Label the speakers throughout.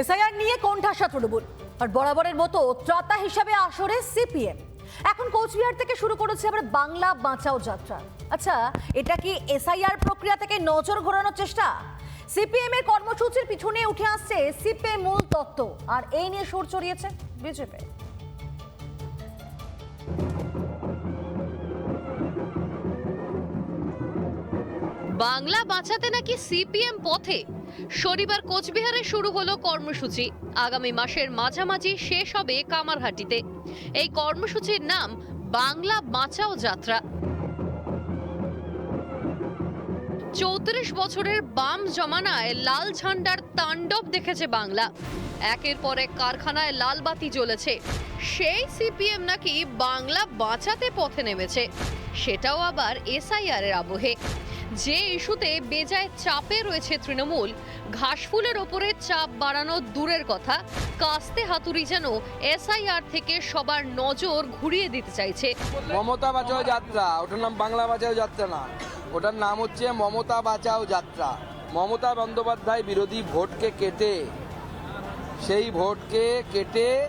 Speaker 1: SIR নিয়ে কোণঠাসা তৃণমূল। আর বরাবরের মতো ত্রাতা হিসাবে আসরে সিপিএম। এখন কোচবিহার থেকে শুরু করেছে আবার বাংলা বাঁচাও যাত্রা। আচ্ছা এটা কি এসআইআর প্রক্রিয়া থেকে নজর ঘোরানোর চেষ্টা? সিপিএম এর কর্মসূচির পিছনে উঠে আসছে সিপিএম মূল তত্ত্ব। আর এই নিয়ে সুর চড়িয়েছে বিজেপি।
Speaker 2: বাংলা বাঁচাতে নাকি সিপিএম পথে? শনিবার কোচবিহারে শুরু হলো কর্মসূচি। আগামী মাসের মাঝামাঝি শেষ হবে কামারহাটিতে। এই কর্মসূচির নাম, বাংলা বাঁচাও যাত্রা। চৌত্রিশ বছরের বাম জমানায় লাল ঝান্ডার তাণ্ডব দেখেছে বাংলা। একের পর এক কারখানায় লাল বাতি জ্বলেছে। সেই সিপিএম নাকি বাংলা বাঁচাতে পথে নেমেছে। সেটাও আবার এসআইআর এর আবহে। যে ইস্যুতে বেজায় চাপে রয়েছে তৃণমূল ঘাসফুলের ওপরে চাপ বাড়ানো দূরের কথা, কাস্তে হাতুড়ি যেন এসআইআর থেকে সবার নজর ঘুরিয়ে দিতে চাইছে।
Speaker 3: মমতা বাঁচাও যাত্রা, ওটার নাম বাংলা বাঁচাও যাত্রা না। ওটার নাম হচ্ছে মমতা বাঁচাও যাত্রা। মমতা বন্দ্যোপাধ্যায় বিরোধী ভোটকে কেটে, সেই ভোটকে কেটে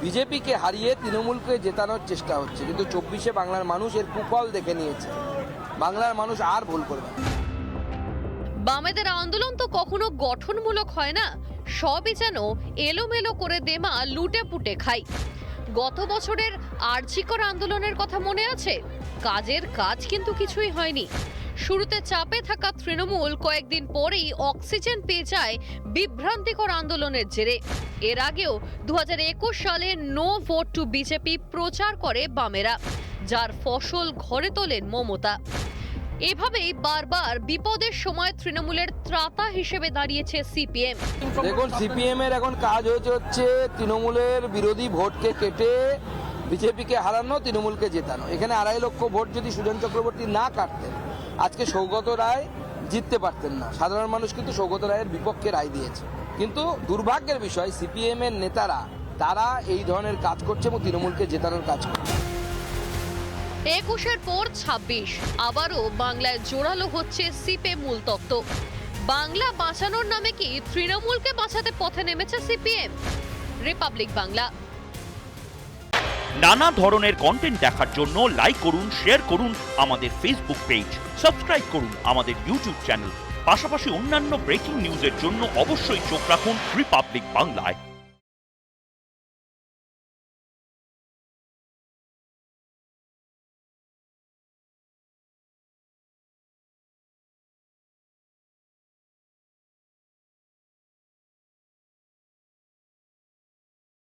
Speaker 3: বিজেপিকে হারিয়ে তৃণমূলকে জেতানোর চেষ্টা হচ্ছে। কিন্তু চব্বিশে বাংলার মানুষ এর কুফল দেখে নিয়েছে। বাংলার মানুষ আর ভুল করবে না।
Speaker 2: বামেদের আন্দোলন তো কখনো গঠনমূলক হয় না। সবই যেন এলোমেলো করে দেমা লুটে পুটে খাই গত বছরের আর্জিকর আন্দোলনের কথা মনে আছে? কাজের কাজ কিন্তু কিছুই হয়নি। শুরুতে চাপে থাকা তৃণমূল কয়েকদিন পরেই অক্সিজেন পেয়ে যায় বিভ্রান্তিকর আন্দোলনের জেরে। এর আগেও দু হাজার একুশ সালে নো ভোট টু বিজেপি প্রচার করে বামেরা, যার ফসল ঘরে তোলেন মমতা। এভাবেই বারবার বিপদের সময় তৃণমূলের ত্রাতা হিসেবে দাঁড়িয়েছে সিপিএম।
Speaker 3: দেখুন সিপিএম এর এখন কাজ হয়েছে হচ্ছে তৃণমূলের বিরোধী ভোটকে কেটে বিজেপিকে হারানো, তৃণমূলকে জেতানো। এখানে আড়াই লক্ষ ভোট যদি সুজন চক্রবর্তী না কাটতেন, আজকে সৌগত রায় জিততে পারতেন না। সাধারণ মানুষ কিন্তু সৌগত রায়ের বিপক্ষে রায় দিয়েছে। কিন্তু দুর্ভাগ্যের বিষয় সিপিএম এর নেতারা, তারা এই ধরনের কাজ করছে এবং তৃণমূলকে জেতানোর কাজ করছে।
Speaker 2: একুশের পর ছাব্বিশ। আবারও বাংলায় জোরালো হচ্ছে সিপে মূল তত্ত্ব। বাংলা বাঁচানোর নামে কি তৃণমূলকে বাঁচাতে পথে নেমেছে সিপিএম? রিপাবলিক বাংলা।
Speaker 4: নানা ধরনের কন্টেন্ট দেখার জন্য লাইক করুন শেয়ার করুন আমাদের ফেসবুক পেজ সাবস্ক্রাইব করুন আমাদের ইউটিউব চ্যানেল পাশাপাশি অন্যান্য ব্রেকিং নিউজের জন্য অবশ্যই চোখ রাখুন রিপাবলিক বাংলায়।